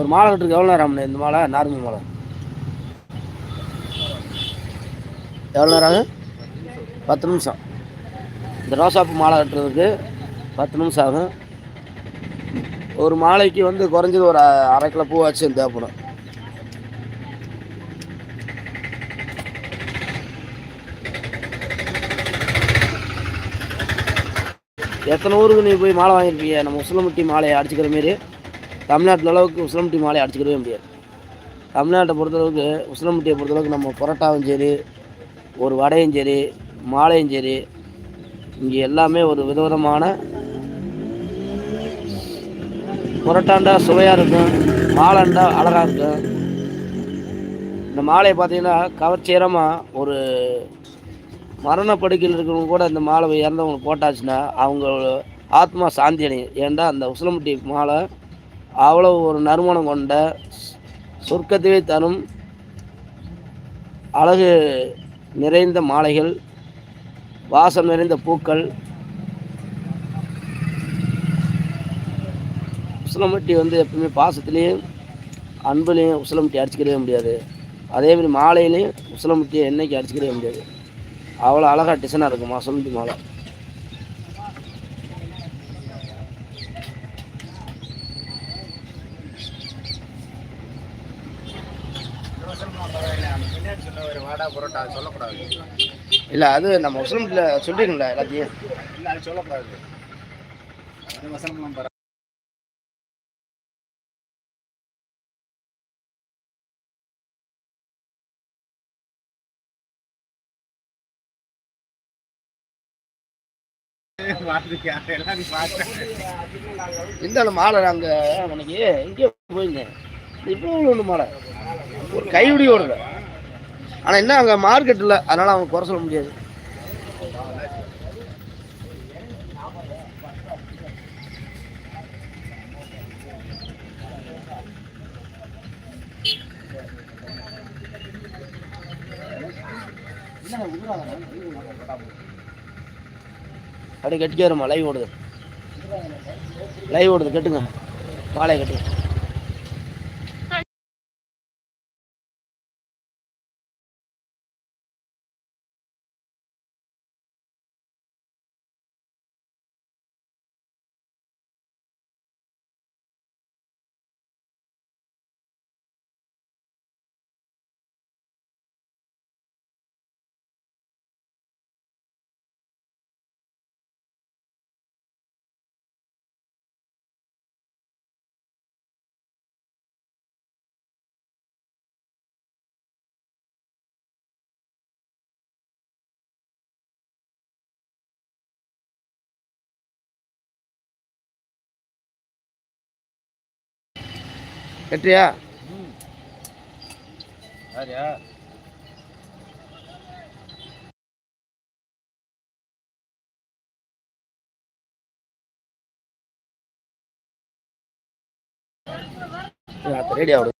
ஒரு மாலை கட்டுறதுக்கு எவ்வளோ நேரம் ஆகும்ண்ணே இந்த மாலை? நார்மல் மாலை. எவ்வளோ நேரம் ஆகும்? பத்து நிமிஷம். இந்த ரோசாப்பு மாலை கட்டுறதுக்கு பத்து நிமிஷம் ஆகும். ஒரு மாலைக்கு வந்து குறைஞ்சது ஒரு அரை கிலோ பூ வச்சு தேவைப்படும். எத்தனை ஊருக்கு நீ போய் மாலை வாங்கியிருப்பீங்க நம்ம உசிலம்பட்டி மாலையை அடிச்சுக்கிற மாரி. தமிழ்நாட்டில் அளவுக்கு உசிலம்பட்டி மாலை அடிச்சுக்கவே முடியாது. தமிழ்நாட்டை பொறுத்தளவுக்கு உசிலம்பட்டியை பொறுத்தளவுக்கு நம்ம பரோட்டாவும் சரி ஒரு வடையும் சரி மாலையும் சரி இங்கே எல்லாமே ஒரு விதவிதமான புரட்டாண்டா சுவையாக இருக்கும் மாலைண்டா அழகாக இருக்கும். இந்த மாலையை பார்த்தீங்கன்னா கவர்ச்சிகரமாக ஒரு மரணப்படுக்கையில் இருக்கிறவங்க கூட இந்த மாலை இறந்தவங்க போட்டாச்சுன்னா அவங்க ஆத்மா சாந்தி அடையும். ஏன்டா அந்த உசிலம்பட்டி மாலை அவ்வளோ ஒரு நறுமணம் கொண்ட சொர்க்கத்தையே தரும் அழகு நிறைந்த மாலைகள் வாசம் நிறைந்த பூக்கள் உசிலம்பட்டி வந்து எப்பவுமே பாசத்துலேயும் அன்புலேயும் உசிலம்பட்டி அடிச்சுக்கிடவே முடியாது. அதேமாதிரி மாலையிலையும் உசிலம்பட்டியை என்னைக்கு அடிச்சுக்கிடவே முடியாது. அவ்வளோ அழகாக டிசைனாக இருக்குமா உசிலம்பட்டி மாலை. வாடா புரோட்டா அது சொல்லக்கூடாது. இல்லை அது நம்ம உசிலம்பட்டியில் சொல்லிருக்கீங்களா எல்லாத்தையும்? இல்லை அது சொல்லக்கூடாது. அது இந்த மாலை அங்கே உனக்கு இங்கே போயிருந்தேன். இப்போ ஒன்று மாலை? ஒரு கைவிடி ஓடுது ஆனால் என்ன அங்கே மார்க்கெட் இல்லை. அதனால் அவங்க குறை சொல்ல முடியாது. அப்படியே கட்டிக்க லைவ் ஓடுது. லைவ் ஓடுது கட்டுங்க. மாலையை கட்டுங்க. கட்டுறியா யாரியா ரெடி ஆகுது